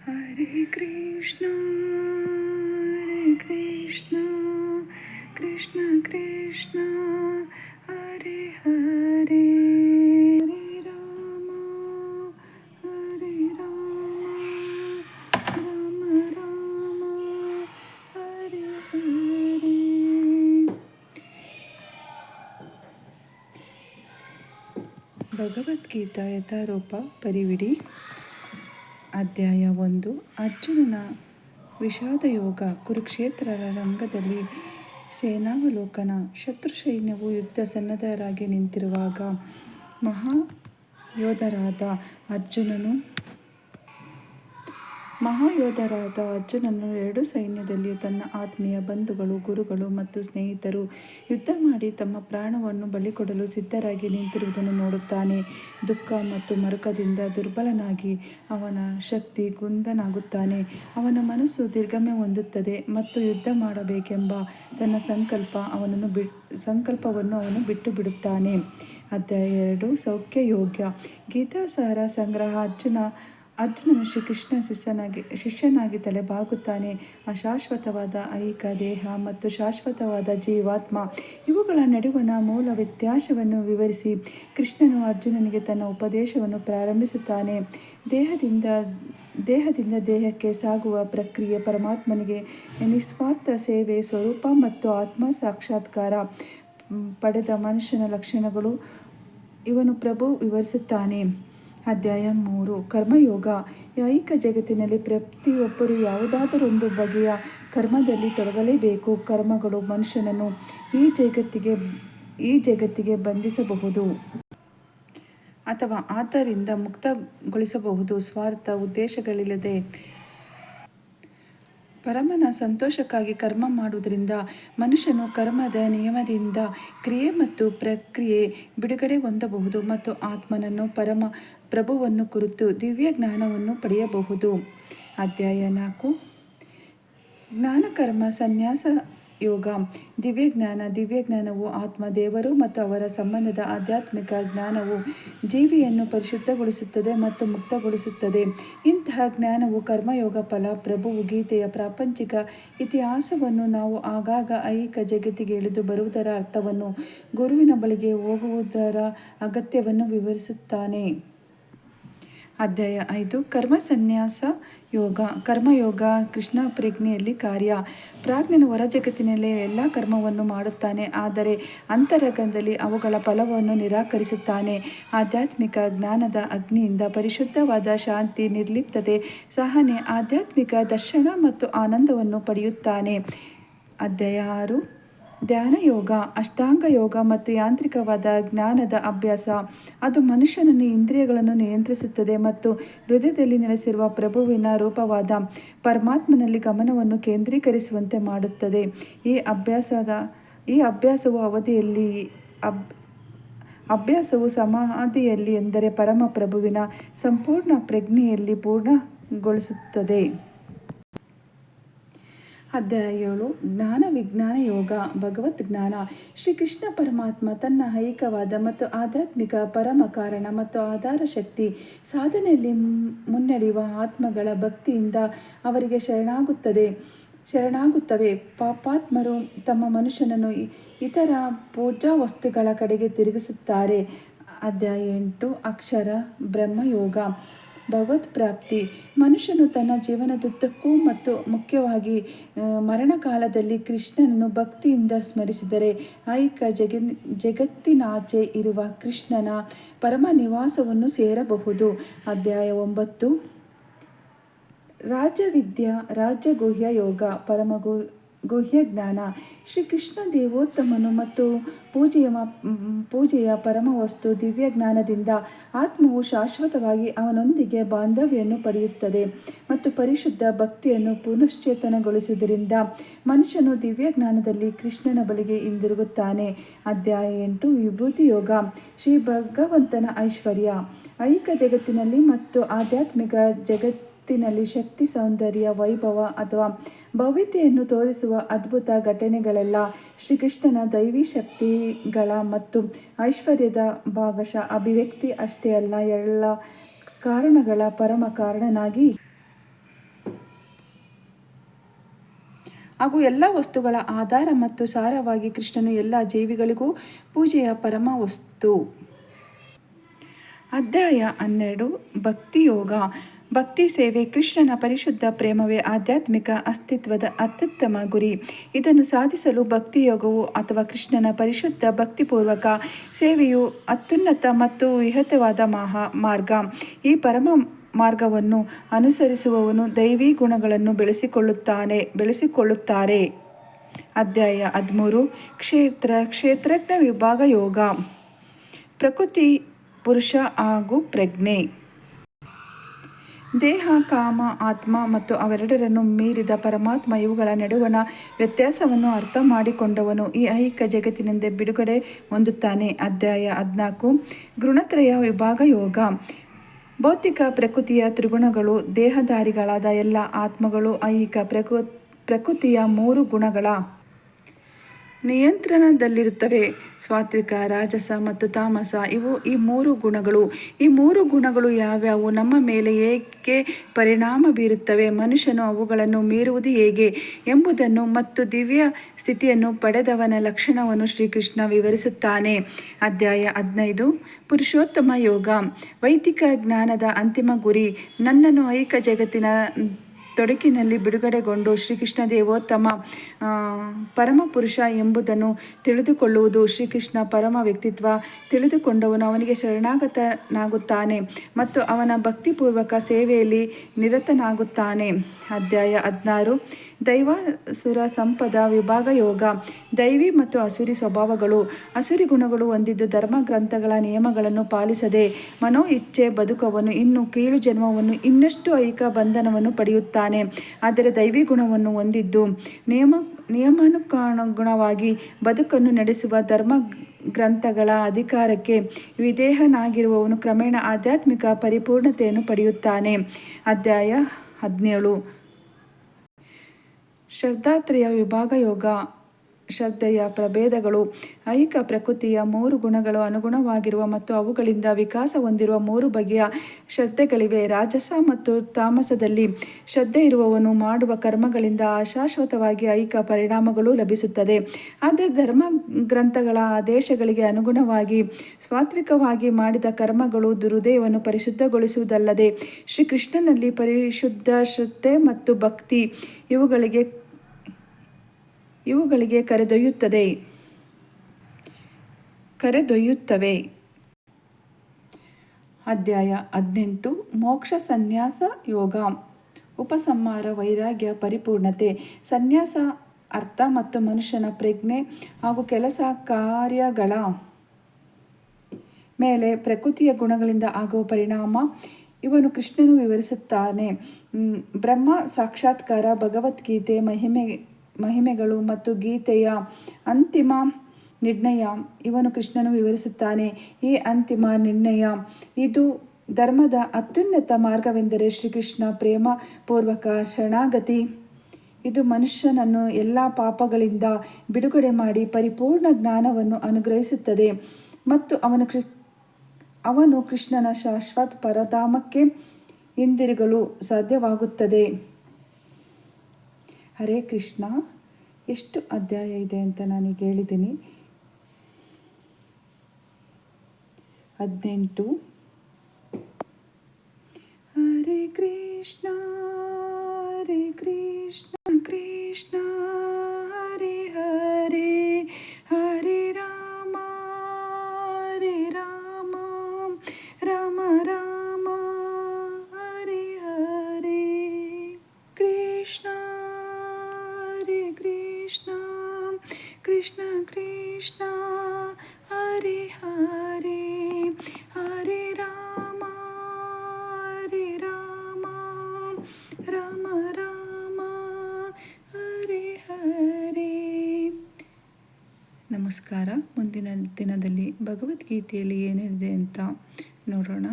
ಹರೇ ಕೃಷ್ಣ ಹರೇ ಕೃಷ್ಣ ಕೃಷ್ಣ ಕೃಷ್ಣ ಹರೇ ಹರೇ ಹರೇ ರಾಮ ಹರೇ ರಾಮ ಅಧ್ಯಾಯ ಒಂದು. ಅರ್ಜುನನ ವಿಷಾದ ಯೋಗ ಕುರುಕ್ಷೇತ್ರ ರಂಗದಲ್ಲಿ ಸೇನಾವಲೋಕನ ಶತ್ರು ಸೈನ್ಯವು ಯುದ್ಧ ಸನ್ನದ್ಧರಾಗಿ ನಿಂತಿರುವಾಗ ಮಹಾಯೋಧರಾದ ಅರ್ಜುನನು ಮಹಾಯೋಧರಾದ ಅರ್ಜುನನು ಎರಡು ಸೈನ್ಯದಲ್ಲಿ ತನ್ನ ಆತ್ಮೀಯ ಬಂಧುಗಳು, ಗುರುಗಳು ಮತ್ತು ಸ್ನೇಹಿತರು ಯುದ್ಧ ಮಾಡಿ ತಮ್ಮ ಪ್ರಾಣವನ್ನು ಬಲಿಕೊಡಲು ಸಿದ್ಧರಾಗಿ ನಿಂತಿರುವುದನ್ನು ನೋಡುತ್ತಾನೆ. ದುಃಖ ಮತ್ತು ಮರುಕದಿಂದ ದುರ್ಬಲನಾಗಿ ಅವನ ಶಕ್ತಿ ಗುಂದನಾಗುತ್ತಾನೆ ಅವನ ಮನಸ್ಸು ದೀರ್ಘಮೆ ಹೊಂದುತ್ತದೆ ಮತ್ತು ಯುದ್ಧ ಮಾಡಬೇಕೆಂಬ ತನ್ನ ಸಂಕಲ್ಪ ಅವನನ್ನು ಬಿ, ಸಂಕಲ್ಪವನ್ನು ಅವನು ಬಿಟ್ಟು ಬಿಡುತ್ತಾನೆ ಅಧ್ಯಾಯ ಎರಡು ಸೌಖ್ಯ ಯೋಗ್ಯ ಗೀತಾಸಾರ ಸಂಗ್ರಹ ಅರ್ಜುನ ಅರ್ಜುನನು ಶ್ರೀಕೃಷ್ಣ ಶಿಷ್ಯನಾಗಿ ಶಿಷ್ಯನಾಗಿ ತಲೆಬಾಗುತ್ತಾನೆ. ಅಶಾಶ್ವತವಾದ ಐಕ ದೇಹ ಮತ್ತು ಶಾಶ್ವತವಾದ ಜೀವಾತ್ಮ, ಇವುಗಳ ನಡುವಣ ಮೂಲ ವ್ಯತ್ಯಾಸವನ್ನು ವಿವರಿಸಿ. ಕೃಷ್ಣನು ಅರ್ಜುನನಿಗೆ ತನ್ನ ಉಪದೇಶವನ್ನು ಪ್ರಾರಂಭಿಸುತ್ತಾನೆ. ದೇಹದಿಂದ ದೇಹದಿಂದ ದೇಹಕ್ಕೆ ಸಾಗುವ ಪ್ರಕ್ರಿಯೆ ಪರಮಾತ್ಮನಿಗೆ ನಿಸ್ವಾರ್ಥ ಸೇವೆ, ಸ್ವರೂಪ ಮತ್ತು ಆತ್ಮ ಸಾಕ್ಷಾತ್ಕಾರ ಪಡೆದ ಮನುಷ್ಯನ ಲಕ್ಷಣಗಳು. ಇವನು ಪ್ರಭು ವಿವರಿಸುತ್ತಾನೆ. ಅಧ್ಯಾಯ ಮೂರು. ಕರ್ಮಯೋಗ. ಐಕ ಜಗತ್ತಿನಲ್ಲಿ ಪ್ರತಿಯೊಬ್ಬರು ಯಾವುದಾದರೊಂದು ಬಗೆಯ ಕರ್ಮದಲ್ಲಿ ತೊಡಗಲೇಬೇಕು. ಕರ್ಮಗಳು ಮನುಷ್ಯನನ್ನು ಈ ಜಗತ್ತಿಗೆ ಈ ಜಗತ್ತಿಗೆ ಬಂಧಿಸಬಹುದು ಅಥವಾ ಆದ್ದರಿಂದ ಮುಕ್ತಗೊಳಿಸಬಹುದು. ಸ್ವಾರ್ಥ ಉದ್ದೇಶಗಳಿಲ್ಲದೆ ಪರಮನ ಸಂತೋಷಕ್ಕಾಗಿ ಕರ್ಮ ಮಾಡುವುದರಿಂದ ಮನುಷ್ಯನು ಕರ್ಮದ ನಿಯಮದಿಂದ ಕ್ರಿಯೆ ಮತ್ತು ಪ್ರಕ್ರಿಯೆ ಬಿಡುಗಡೆ ಹೊಂದಬಹುದು ಮತ್ತು ಆತ್ಮನನ್ನು ಪರಮ ಪ್ರಭುವನ್ನು ಕುರಿತು ದಿವ್ಯ ಜ್ಞಾನವನ್ನು ಪಡೆಯಬಹುದು. ಅಧ್ಯಾಯ ನಾಲ್ಕು. ಜ್ಞಾನಕರ್ಮ ಸನ್ಯಾಸ ಯೋಗ. ದಿವ್ಯಜ್ಞಾನ, ದಿವ್ಯಜ್ಞಾನವು ಆತ್ಮ, ದೇವರು ಮತ್ತು ಅವರ ಸಂಬಂಧದ ಆಧ್ಯಾತ್ಮಿಕ ಜ್ಞಾನವು ಜೀವಿಯನ್ನು ಪರಿಶುದ್ಧಗೊಳಿಸುತ್ತದೆ ಮತ್ತು ಮುಕ್ತಗೊಳಿಸುತ್ತದೆ. ಇಂತಹ ಜ್ಞಾನವು ಕರ್ಮಯೋಗ, ಫಲ ಪ್ರಭುವು ಗೀತೆಯ ಪ್ರಾಪಂಚಿಕ ಇತಿಹಾಸವನ್ನು ನಾವು ಆಗಾಗ ಐಕ ಜಗತ್ತಿಗೆ ಇಳಿದು ಬರುವುದರ ಅರ್ಥವನ್ನು ಗುರುವಿನ ಬಳಿಗೆ ಹೋಗುವುದರ ಅಗತ್ಯವನ್ನು ವಿವರಿಸುತ್ತಾನೆ. ಅಧ್ಯಾಯ ಐದು, ಕರ್ಮ ಸನ್ಯಾಸ ಯೋಗ. ಕರ್ಮಯೋಗ ಕೃಷ್ಣ ಪ್ರಜ್ಞೆಯಲ್ಲಿ ಕಾರ್ಯ. ಪ್ರಾಜ್ಞನು ಹೊರ ಜಗತ್ತಿನಲ್ಲಿ ಎಲ್ಲ ಕರ್ಮವನ್ನು ಮಾಡುತ್ತಾನೆ, ಆದರೆ ಅಂತರಂಗದಲ್ಲಿ ಅವುಗಳ ಫಲವನ್ನು ನಿರಾಕರಿಸುತ್ತಾನೆ. ಆಧ್ಯಾತ್ಮಿಕ ಜ್ಞಾನದ ಅಗ್ನಿಯಿಂದ ಪರಿಶುದ್ಧವಾದ ಶಾಂತಿ ನಿರ್ಲಿಪ್ತತೆ, ಸಹನೆ ಆಧ್ಯಾತ್ಮಿಕ ದರ್ಶನ ಮತ್ತು ಆನಂದವನ್ನು ಪಡೆಯುತ್ತಾನೆ. ಅಧ್ಯಾಯ ಆರು ಧ್ಯಾನ ಯೋಗ ಅಷ್ಟಾಂಗ ಯೋಗ ಮತ್ತು ಯಾಂತ್ರಿಕವಾದ ಜ್ಞಾನದ ಅಭ್ಯಾಸ. ಅದು ಮನುಷ್ಯನನ್ನು ಇಂದ್ರಿಯಗಳನ್ನು ನಿಯಂತ್ರಿಸುತ್ತದೆ ಮತ್ತು ಹೃದಯದಲ್ಲಿ ನೆಲೆಸಿರುವ ಪ್ರಭುವಿನ ರೂಪವಾದ ಪರಮಾತ್ಮನಲ್ಲಿ ಗಮನವನ್ನು ಕೇಂದ್ರೀಕರಿಸುವಂತೆ ಮಾಡುತ್ತದೆ. ಈ ಅಭ್ಯಾಸದ, ಈ ಅಭ್ಯಾಸವು ಅವಧಿಯಲ್ಲಿ, ಅಬ್, ಅಭ್ಯಾಸವು ಸಮಾಧಿಯಲ್ಲಿ ಎಂದರೆ ಪರಮ ಪ್ರಭುವಿನ ಸಂಪೂರ್ಣ ಪ್ರಜ್ಞೆಯಲ್ಲಿ ಪೂರ್ಣಗೊಳಿಸುತ್ತದೆ. ಅಧ್ಯಾಯ ಏಳು ಜ್ಞಾನ ವಿಜ್ಞಾನ ಯೋಗ, ಭಗವತ್ ಜ್ಞಾನ. ಶ್ರೀಕೃಷ್ಣ ಪರಮಾತ್ಮ ತನ್ನ ಹೈಕವಾದ ಮತ್ತು ಆಧ್ಯಾತ್ಮಿಕ ಪರಮ ಕಾರಣ ಮತ್ತು ಆಧಾರ ಶಕ್ತಿ ಸಾಧನೆಯಲ್ಲಿ ಮುನ್ನಡೆಯುವ ಆತ್ಮಗಳ ಭಕ್ತಿಯಿಂದ ಅವರಿಗೆ ಶರಣಾಗುತ್ತದೆ. ಶರಣಾಗುತ್ತವೆ. ಪಾಪಾತ್ಮರು ತಮ್ಮ ಮನುಷ್ಯನನ್ನು ಇತರ ಪೂಜಾ ವಸ್ತುಗಳ ಕಡೆಗೆ ತಿರುಗಿಸುತ್ತಾರೆ. ಅಧ್ಯಾಯ ಎಂಟು, ಅಕ್ಷರ ಬ್ರಹ್ಮಯೋಗ. ಭಗವತ್ ಪ್ರಾಪ್ತಿ ಮನುಷ್ಯನು ತನ್ನ ಜೀವನದುದ್ದಕ್ಕೂ ಮತ್ತು ಮುಖ್ಯವಾಗಿ ಮರಣಕಾಲದಲ್ಲಿ ಕೃಷ್ಣನನ್ನು ಭಕ್ತಿಯಿಂದ ಸ್ಮರಿಸಿದರೆ ಐಕ ಜಗ ಜಗತ್ತಿನಾಚೆ ಇರುವ ಕೃಷ್ಣನ ಪರಮ ನಿವಾಸವನ್ನು ಸೇರಬಹುದು. ಅಧ್ಯಾಯ ಒಂಬತ್ತು. ರಾಜವಿದ್ಯಾ, ರಾಜಗುಹ್ಯ ಯೋಗ, ಪರಮಗು ಗುಹ್ಯ ಜ್ಞಾನ ಶ್ರೀಕೃಷ್ಣ ದೇವೋತ್ತಮನು ಮತ್ತು ಪೂಜೆಯ ಪೂಜೆಯ ಪರಮ ವಸ್ತು ದಿವ್ಯ ಜ್ಞಾನದಿಂದ ಆತ್ಮವು ಶಾಶ್ವತವಾಗಿ ಅವನೊಂದಿಗೆ ಬಾಂಧವ್ಯವನ್ನು ಪಡೆಯುತ್ತದೆ ಮತ್ತು ಪರಿಶುದ್ಧ ಭಕ್ತಿಯನ್ನು ಪುನಶ್ಚೇತನಗೊಳಿಸುವುದರಿಂದ ಮನುಷ್ಯನು ದಿವ್ಯ ಜ್ಞಾನದಲ್ಲಿ ಕೃಷ್ಣನ ಬಳಿಗೆ ಹಿಂದಿರುಗುತ್ತಾನೆ. ಅಧ್ಯಾಯ ಎಂಟು, ವಿಭೂತಿ ಯೋಗ. ಶ್ರೀ ಭಗವಂತನ ಐಶ್ವರ್ಯ. ಐಕ ಜಗತ್ತಿನಲ್ಲಿ ಮತ್ತು ಆಧ್ಯಾತ್ಮಿಕ ಜಗತ್ ಜಗತ್ತಿನಲ್ಲಿ ಶಕ್ತಿ, ಸೌಂದರ್ಯ, ವೈಭವ ಅಥವಾ ಭವ್ಯತೆಯನ್ನು ತೋರಿಸುವ ಅದ್ಭುತ ಘಟನೆಗಳೆಲ್ಲ ಶ್ರೀಕೃಷ್ಣನ ದೈವಿ ಶಕ್ತಿಗಳ ಮತ್ತು ಐಶ್ವರ್ಯದ ಭಾಗಶಃ. ಅಭಿವ್ಯಕ್ತಿ ಅಷ್ಟೇ ಅಲ್ಲ, ಎಲ್ಲ ಕಾರಣಗಳ ಪರಮ ಕಾರಣನಾಗಿ. ಹಾಗೂ ಎಲ್ಲ ವಸ್ತುಗಳ ಆಧಾರ ಮತ್ತು ಸಾರವಾಗಿ ಕೃಷ್ಣನು ಎಲ್ಲ ಜೀವಿಗಳಿಗೂ ಪೂಜೆಯ ಪರಮ ವಸ್ತು. ಅಧ್ಯಾಯ ಹನ್ನೆರಡು, ಭಕ್ತಿಯೋಗ. ಭಕ್ತಿ ಸೇವೆ ಕೃಷ್ಣನ ಪರಿಶುದ್ಧ ಪ್ರೇಮವೇ ಆಧ್ಯಾತ್ಮಿಕ ಅಸ್ತಿತ್ವದ ಅತ್ಯುತ್ತಮ ಗುರಿ. ಇದನ್ನು ಸಾಧಿಸಲು ಭಕ್ತಿಯೋಗವು ಅಥವಾ ಕೃಷ್ಣನ ಪರಿಶುದ್ಧ ಭಕ್ತಿಪೂರ್ವಕ ಸೇವೆಯು ಅತ್ಯುನ್ನತ ಮತ್ತು ವಿಹತವಾದ ಮಹಾ ಮಾರ್ಗ. ಈ ಪರಮ ಮಾರ್ಗವನ್ನು ಅನುಸರಿಸುವವನು ದೈವಿ ಗುಣಗಳನ್ನು ಬೆಳೆಸಿಕೊಳ್ಳುತ್ತಾನೆ, ಬೆಳೆಸಿಕೊಳ್ಳುತ್ತಾರೆ. ಅಧ್ಯಾಯ ಹದಿಮೂರು, ಕ್ಷೇತ್ರ, ಕ್ಷೇತ್ರಜ್ಞ ವಿಭಾಗ ಯೋಗ. ಪ್ರಕೃತಿ, ಪುರುಷ ಹಾಗೂ ಪ್ರಜ್ಞೆ. ದೇಹ, ಕಾಮ, ಆತ್ಮ ಮತ್ತು ಅವೆರಡರನ್ನು ಮೀರಿದ ಪರಮಾತ್ಮ ಇವುಗಳ ನಡುವಣ ವ್ಯತ್ಯಾಸವನ್ನು ಅರ್ಥ ಮಾಡಿಕೊಂಡವನು ಈ ಐಹಿಕ ಜಗತ್ತಿನಿಂದ ಬಿಡುಗಡೆ ಹೊಂದುತ್ತಾನೆ. ಅಧ್ಯಾಯ ಹದಿನಾಲ್ಕು. ಗುಣತ್ರಯ ವಿಭಾಗ ಯೋಗ. ಭೌತಿಕ ಪ್ರಕೃತಿಯ ತ್ರಿಗುಣಗಳು, ದೇಹಧಾರಿಗಳಾದ ಎಲ್ಲ ಆತ್ಮಗಳು, ಐಹಿಕ ಪ್ರಕೃ, ಪ್ರಕೃತಿಯ ಮೂರು ಗುಣಗಳ ನಿಯಂತ್ರಣದಲ್ಲಿರುತ್ತವೆ. ಸ್ವಾತ್ವಿಕ ರಾಜಸ ಮತ್ತು ತಾಮಸ, ಇವು ಈ ಮೂರು ಗುಣಗಳು. ಈ ಮೂರು ಗುಣಗಳು ಯಾವ್ಯಾವು? ನಮ್ಮ ಮೇಲೆ ಏಕೆ ಪರಿಣಾಮ ಬೀರುತ್ತವೆ? ಮನುಷ್ಯನು ಅವುಗಳನ್ನು ಮೀರುವುದು ಹೇಗೆ ಎಂಬುದನ್ನು ಮತ್ತು ದಿವ್ಯ ಸ್ಥಿತಿಯನ್ನು ಪಡೆದವನ ಲಕ್ಷಣವನ್ನು ಶ್ರೀಕೃಷ್ಣ ವಿವರಿಸುತ್ತಾನೆ. ಅಧ್ಯಾಯ ಹದಿನೈದು, ಪುರುಷೋತ್ತಮ ಯೋಗ. ವೈದಿಕ ಜ್ಞಾನದ ಅಂತಿಮ ಗುರಿ ನನ್ನನ್ನು ಐಕ ಜಗತ್ತಿನ ತೊಡಕಿನಲ್ಲಿ ಬಿಡುಗಡೆಗೊಂಡು ಶ್ರೀಕೃಷ್ಣ ದೇವೋತ್ತಮ ಪರಮಪುರುಷ ಎಂಬುದನ್ನು ತಿಳಿದುಕೊಳ್ಳುವುದು ಶ್ರೀಕೃಷ್ಣ ಪರಮ ವ್ಯಕ್ತಿತ್ವ. ತಿಳಿದುಕೊಂಡವನು ಅವನಿಗೆ ಶರಣಾಗತನಾಗುತ್ತಾನೆ ಮತ್ತು ಅವನ ಭಕ್ತಿಪೂರ್ವಕ ಸೇವೆಯಲ್ಲಿ ನಿರತನಾಗುತ್ತಾನೆ. ಅಧ್ಯಾಯ ಹದಿನಾರು. ದೈವಾಸುರ ಸಂಪದ ವಿಭಾಗ ಯೋಗ. ದೈವಿ ಮತ್ತು ಅಸುರಿ ಸ್ವಭಾವಗಳು. ಅಸುರಿ ಗುಣಗಳು ಹೊಂದಿದ್ದು ಧರ್ಮ ಗ್ರಂಥಗಳ ನಿಯಮಗಳನ್ನು ಪಾಲಿಸದೆ ಮನೋ ಇಚ್ಛೆ ಬದುಕವನ್ನು, ಇನ್ನು ಕೀಳು ಜನ್ಮವನ್ನು, ಇನ್ನಷ್ಟು ಐಕ ಬಂಧನವನ್ನು ಪಡೆಯುತ್ತಾನೆ ಆದರೆ ದೈವಿ ಗುಣವನ್ನು ಹೊಂದಿದ್ದು ನಿಯಮ, ನಿಯಮಾನುಗುಣವಾಗಿ ಬದುಕನ್ನು ನಡೆಸುವ ಧರ್ಮ ಗ್ರಂಥಗಳ ಅಧಿಕಾರಕ್ಕೆ ವಿಧೇಹನಾಗಿರುವವನು ಕ್ರಮೇಣ ಆಧ್ಯಾತ್ಮಿಕ ಪರಿಪೂರ್ಣತೆಯನ್ನು ಪಡೆಯುತ್ತಾನೆ. ಅಧ್ಯಾಯ ಹದಿನೇಳು. ಶ್ರದ್ಧಾತ್ರೆಯ ವಿಭಾಗ ಯೋಗ ಶ್ರದ್ಧೆಯ ಪ್ರಭೇದಗಳು, ಐಕ ಪ್ರಕೃತಿಯ ಮೂರು ಗುಣಗಳು ಅನುಗುಣವಾಗಿರುವ ಮತ್ತು ಅವುಗಳಿಂದ ವಿಕಾಸ ಹೊಂದಿರುವ ಮೂರು ಬಗೆಯ ಶ್ರದ್ಧೆಗಳಿವೆ. ರಾಜಸ ಮತ್ತು ತಾಮಸದಲ್ಲಿ ಶ್ರದ್ಧೆ ಇರುವವನು ಮಾಡುವ ಕರ್ಮಗಳಿಂದ ಅಶಾಶ್ವತವಾಗಿ ಐಕ ಪರಿಣಾಮಗಳು ಲಭಿಸುತ್ತದೆ. ಆದರೆ ಧರ್ಮ ಗ್ರಂಥಗಳ ಆದೇಶಗಳಿಗೆ ಅನುಗುಣವಾಗಿ ಸ್ವಾತ್ವಿಕವಾಗಿ ಮಾಡಿದ ಕರ್ಮಗಳು ದುರುದಯವನ್ನು ಪರಿಶುದ್ಧಗೊಳಿಸುವುದಲ್ಲದೆ ಶ್ರೀಕೃಷ್ಣನಲ್ಲಿ ಪರಿಶುದ್ಧ ಶ್ರದ್ಧೆ ಮತ್ತು ಭಕ್ತಿ ಇವುಗಳಿಗೆ ಇವುಗಳಿಗೆ ಕರೆದೊಯ್ಯುತ್ತದೆ. ಕರೆದೊಯ್ಯುತ್ತವೆ. ಅಧ್ಯಾಯ ಹದಿನೆಂಟು, ಮೋಕ್ಷ ಸನ್ಯಾಸ ಯೋಗ. ಉಪಸಂಹಾರ, ವೈರಾಗ್ಯ, ಪರಿಪೂರ್ಣತೆ. ಸನ್ಯಾಸ ಅರ್ಥ ಮತ್ತು ಮನುಷ್ಯನ ಪ್ರಜ್ಞೆ ಹಾಗೂ ಕೆಲಸ ಕಾರ್ಯಗಳ ಮೇಲೆ ಪ್ರಕೃತಿಯ ಗುಣಗಳಿಂದ ಆಗುವ ಪರಿಣಾಮ. ಇವನು ಕೃಷ್ಣನು ವಿವರಿಸುತ್ತಾನೆ. ಬ್ರಹ್ಮ ಸಾಕ್ಷಾತ್ಕಾರ, ಭಗವದ್ಗೀತೆ, ಮಹಿಮೆ ಮಹಿಮೆಗಳು ಮತ್ತು ಗೀತೆಯ ಅಂತಿಮ ನಿರ್ಣಯ ಇವನು ಕೃಷ್ಣನು ವಿವರಿಸುತ್ತಾನೆ. ಈ ಅಂತಿಮ ನಿರ್ಣಯ, ಇದು ಧರ್ಮದ ಅತ್ಯುನ್ನತ ಮಾರ್ಗವೆಂದರೆ ಶ್ರೀಕೃಷ್ಣ ಪ್ರೇಮ ಪೂರ್ವಕ ಶರಣಾಗತಿ. ಇದು ಮನುಷ್ಯನನ್ನು ಎಲ್ಲ ಪಾಪಗಳಿಂದ ಬಿಡುಗಡೆ ಮಾಡಿ ಪರಿಪೂರ್ಣ ಜ್ಞಾನವನ್ನು ಅನುಗ್ರಹಿಸುತ್ತದೆ ಮತ್ತು ಅವನು ಕೃ, ಅವನು ಕೃಷ್ಣನ ಶಾಶ್ವತ್ ಪರಧಾಮಕ್ಕೆ ಹಿಂದಿರುಗಲು ಸಾಧ್ಯವಾಗುತ್ತದೆ. ಹರೇ ಕೃಷ್ಣ, ಎಷ್ಟು ಅಧ್ಯಾಯ ಇದೆ ಅಂತ ನಾನು ಹೇಳಿದ್ದೀನಿ. ಹದಿನೆಂಟು. ಹರೇ ಕೃಷ್ಣ ಹರೇ ಕೃಷ್ಣ ಕೃಷ್ಣ, ಹರೇ ಹರೇ ಹರೇ ನಮಸ್ಕಾರ. ಮುಂದಿನ ದಿನದಲ್ಲಿ ಭಗವದ್ಗೀತೆಯಲ್ಲಿ ಏನಿದೆ ಅಂತ ನೋಡೋಣ.